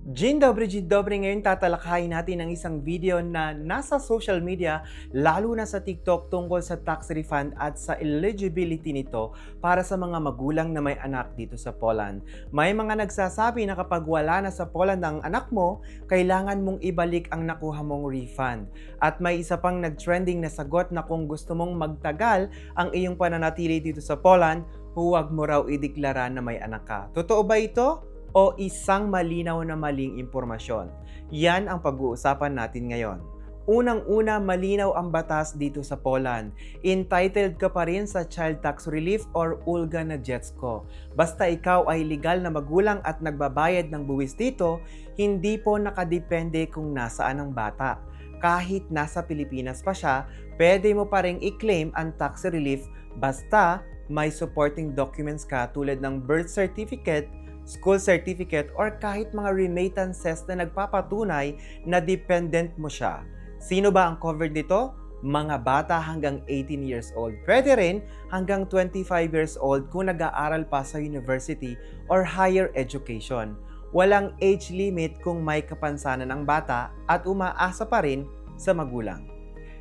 Dzień dobry, dzień dobry. Ngayon tatalakayin natin ang isang video na nasa social media, lalo na sa TikTok tungkol sa tax refund at sa eligibility nito para sa mga magulang na may anak dito sa Poland. May mga nagsasabi na kapag wala na sa Poland ang anak mo, kailangan mong ibalik ang nakuha mong refund. At may isa pang nag-trending na sagot na kung gusto mong magtagal ang iyong pananatili dito sa Poland, huwag mo raw ideklara na may anak ka. Totoo ba ito? O isang malinaw na maling impormasyon? Yan ang pag-uusapan natin ngayon. Unang-una, malinaw ang batas dito sa Poland. Entitled ka pa rin sa Child Tax Relief or Ulga na Jetsko. Basta ikaw ay legal na magulang at nagbabayad ng buwis dito, hindi po nakadepende kung nasaan ang bata. Kahit nasa Pilipinas pa siya, pwede mo pa rin i-claim ang tax relief basta may supporting documents ka tulad ng birth certificate, school certificate, or kahit mga remittances na nagpapatunay na dependent mo siya. Sino ba ang covered nito? Mga bata hanggang 18 years old. Pwede rin hanggang 25 years old kung nag-aaral pa sa university or higher education. Walang age limit kung may kapansanan ang bata at umaasa pa rin sa magulang.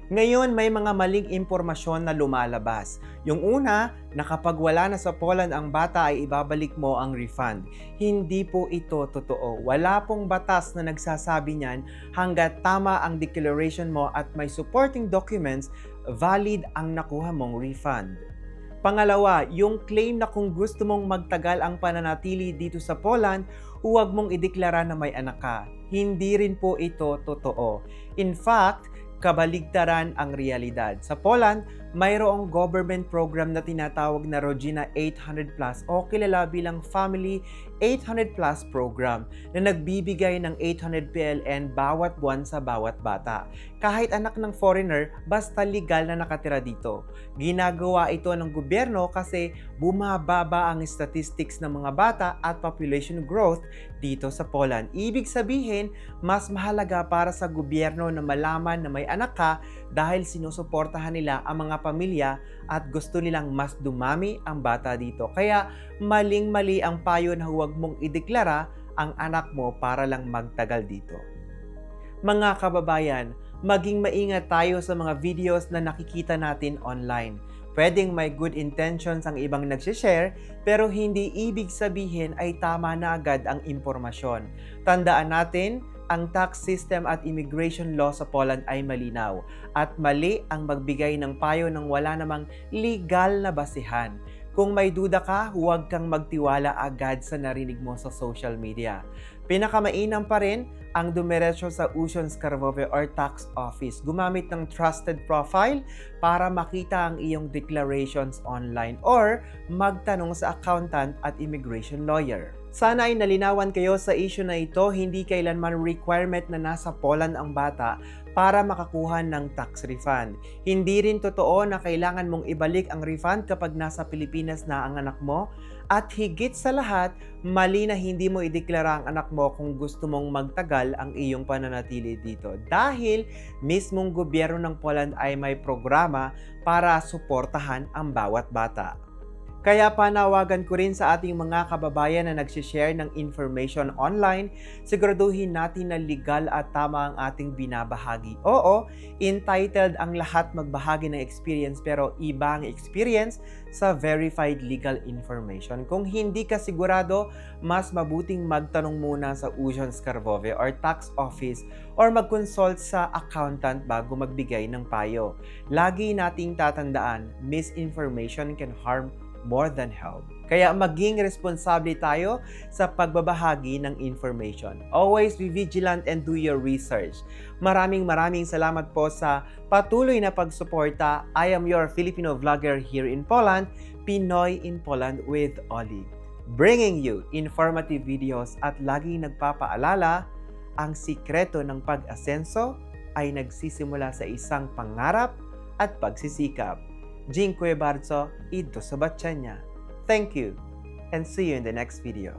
Ngayon, may mga maling impormasyon na lumalabas. Yung una, na wala na sa Poland ang bata ay ibabalik mo ang refund. Hindi po ito totoo. Wala pong batas na nagsasabi niyan hanggat tama ang declaration mo at may supporting documents, valid ang nakuha mong refund. Pangalawa, yung claim na kung gusto mong magtagal ang pananatili dito sa Poland, huwag mong ideklara na may anak ka. Hindi rin po ito totoo. In fact, kabaligtaran ang realidad. Sa Poland, mayroong government program na tinatawag na Rodzina 800 Plus o kilala bilang Family 800 Plus program na nagbibigay ng 800 PLN bawat buwan sa bawat bata. Kahit anak ng foreigner, basta legal na nakatira dito. Ginagawa ito ng gobyerno kasi bumababa ang statistics ng mga bata at population growth dito sa Poland. Ibig sabihin, mas mahalaga para sa gobyerno na malaman na may anak ka dahil sinusuportahan nila ang mga pamilya at gusto nilang mas dumami ang bata dito. Kaya maling-mali ang payo na huwag mong ideklara ang anak mo para lang magtagal dito. Mga kababayan, maging maingat tayo sa mga videos na nakikita natin online. Pwedeng may good intentions ang ibang nagsishare, pero hindi ibig sabihin ay tama na agad ang impormasyon. Tandaan natin, ang tax system at immigration law sa Poland ay malinaw at mali ang magbigay ng payo ng wala namang legal na basihan. Kung may duda ka, huwag kang magtiwala agad sa narinig mo sa social media. Pinakamainam pa rin ang dumiretso sa Usion Skarvove or Tax Office. Gumamit ng trusted profile para makita ang iyong declarations online or magtanong sa accountant at immigration lawyer. Sana ay nalinawan kayo sa issue na ito, hindi kailanman requirement na nasa Poland ang bata para makakuha ng tax refund. Hindi rin totoo na kailangan mong ibalik ang refund kapag nasa Pilipinas na ang anak mo. At higit sa lahat, mali na hindi mo ideklara ang anak mo kung gusto mong magtagal ang iyong pananatili dito. Dahil mismong gobyerno ng Poland ay may programa para suportahan ang bawat bata. Kaya panawagan ko rin sa ating mga kababayan na nagsishare ng information online, siguraduhin natin na legal at tama ang ating binabahagi. Oo, entitled ang lahat magbahagi ng experience pero iba ang experience sa verified legal information. Kung hindi ka sigurado, mas mabuting magtanong muna sa Usion Skarvove or tax office or mag-consult sa accountant bago magbigay ng payo. Lagi nating tatandaan, misinformation can harm more than help. Kaya maging responsable tayo sa pagbabahagi ng information. Always be vigilant and do your research. Maraming maraming salamat po sa patuloy na pagsuporta. I am your Filipino vlogger here in Poland, Pinoy in Poland with Oli. Bringing you informative videos at laging nagpapaalala, ang sikreto ng pag-asenso ay nagsisimula sa isang pangarap at pagsisikap. Dziękuję bardzo i do zobaczenia. Thank you. and see you in the next video.